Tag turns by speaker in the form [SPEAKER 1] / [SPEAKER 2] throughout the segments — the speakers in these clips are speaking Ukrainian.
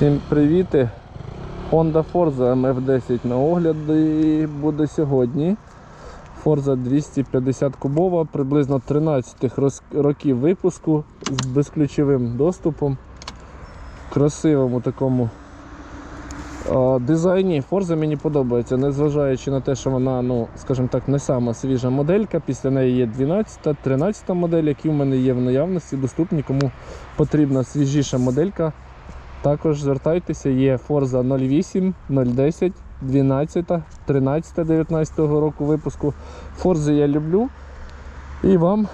[SPEAKER 1] Всім привіти! Honda Forza MF10 на огляді буде сьогодні. Forza 250 кубова, приблизно 13 роз- років випуску з безключовим доступом. Красивому такому дизайні. Forza мені подобається, незважаючи на те, що вона, ну, скажімо так, не сама свіжа моделька. Після неї є 12, 13 модель, які в мене є в наявності, доступні. Кому потрібна свіжіша моделька. Також звертайтеся, є Forza 08, 010, 12, 13, 19 року випуску. Forza я люблю і вам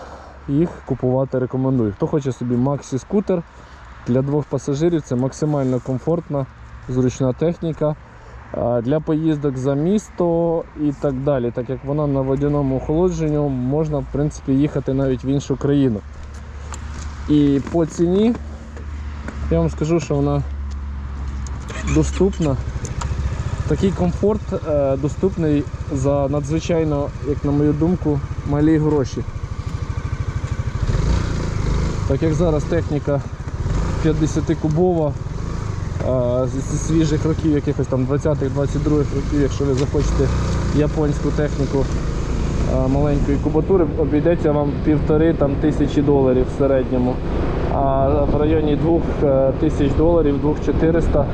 [SPEAKER 1] їх купувати рекомендую. Хто хоче собі Maxi скутер для двох пасажирів, це максимально комфортна, зручна техніка. Для поїздок за місто і так далі, так як вона на водяному охолодженню, можна в принципі їхати навіть в іншу країну. І по ціні я вам скажу, що вона доступна. Такий комфорт е, доступний за надзвичайно, як на мою думку, малі гроші. Так як зараз техніка 50-кубова е, зі свіжих років, якихось там 20-х, 22-х років, якщо ви захочете японську техніку е, маленької кубатури, обійдеться вам півтори там, тисячі доларів в середньому. В районі 2000 доларів, 2400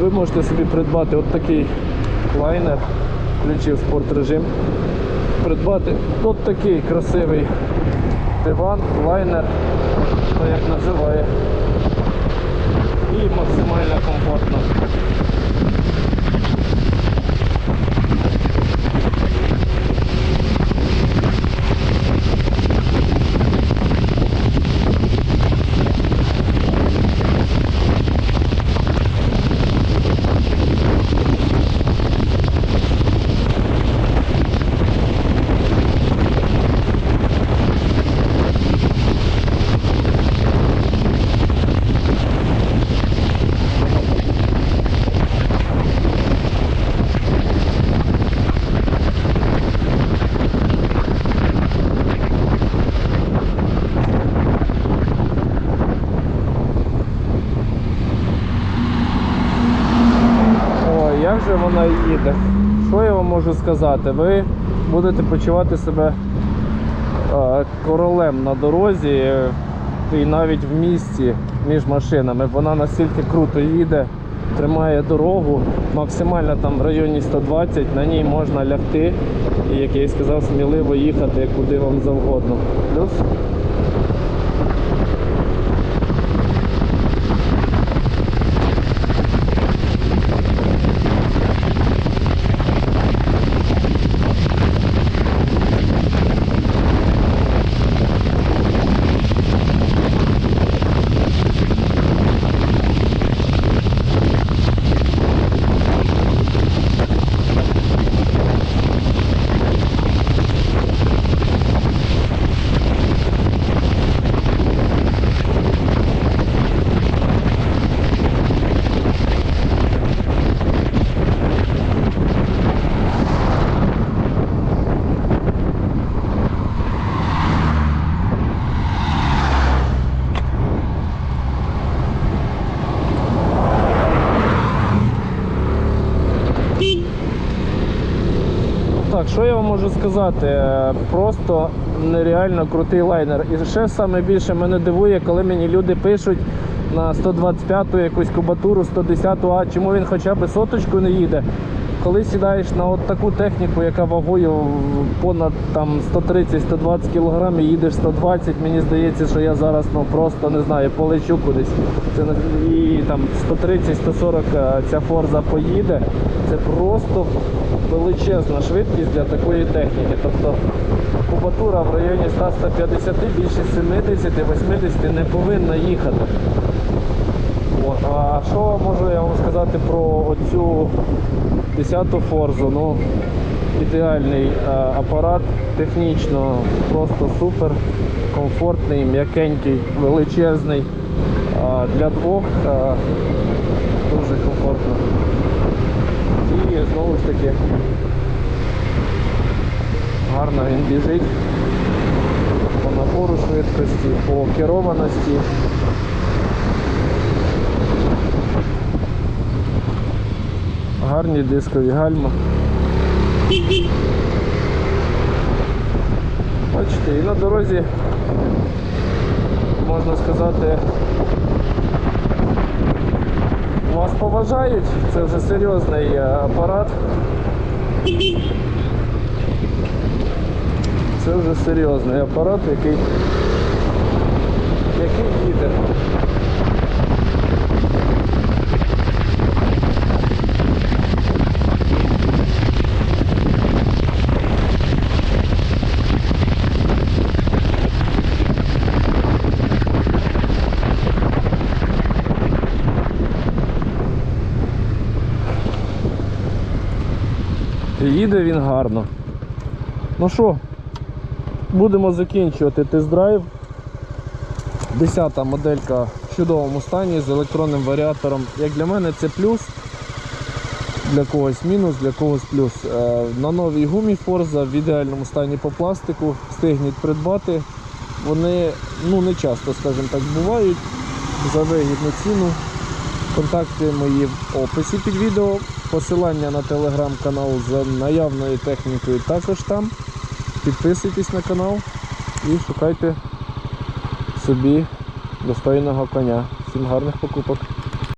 [SPEAKER 1] ви можете собі придбати от такий лайнер, включив спортрежим. Придбати от такий красивий диван, лайнер, як називає. І максимально комфортно. Вона їде? Що я вам можу сказати? Ви будете почувати себе королем на дорозі е, і навіть в місті між машинами. Вона настільки круто їде, тримає дорогу, максимально там в районі 120, на ній можна лягти і, як я і сказав, сміливо їхати куди вам завгодно. Плюс Так, що я вам можу сказати? Е, Просто нереально крутий лайнер. І ще саме більше мене дивує, коли мені люди пишуть на 125-ту якусь кубатуру, 110-ту, а чому він хоча б соточку не їде. Коли сідаєш на от таку техніку, яка вагою понад 130-120 кг і їдеш 120, мені здається, що я зараз ну просто не знаю, полечу кудись. Це і там 130-140 е, ця форза поїде. Це просто величезна швидкість для такої техніки. Тобто кубатура в районі 100-150, більше 70-80 не повинна їхати. От. А що можу я вам сказати про оцю 10-ту форзу? Ну, ідеальний е, апарат, технічно просто супер, комфортний, м'якенький, величезний. Для двох е, дуже комфортно. І знову ж таки гарно він біжить по напору швидкості, по керованості. Гарні дискові гальма. Бачите, і на дорозі, можна сказати, вас поважають, це вже серйозний е, апарат. Це вже серйозний апарат, який, який їде. Їде він гарно. Ну що, будемо закінчувати тест-драйв. Десята моделька в чудовому стані з електронним варіатором. Як для мене це плюс, для когось мінус, для когось плюс. Е, На новій гумі Forza в ідеальному стані по пластику встигніть придбати. Вони ну, не часто, скажімо так, бувають за вигідну ціну. Контакти мої в описі під відео. Посилання на телеграм-канал з наявною технікою також там. Підписуйтесь на канал і шукайте собі достойного коня. Всім гарних покупок.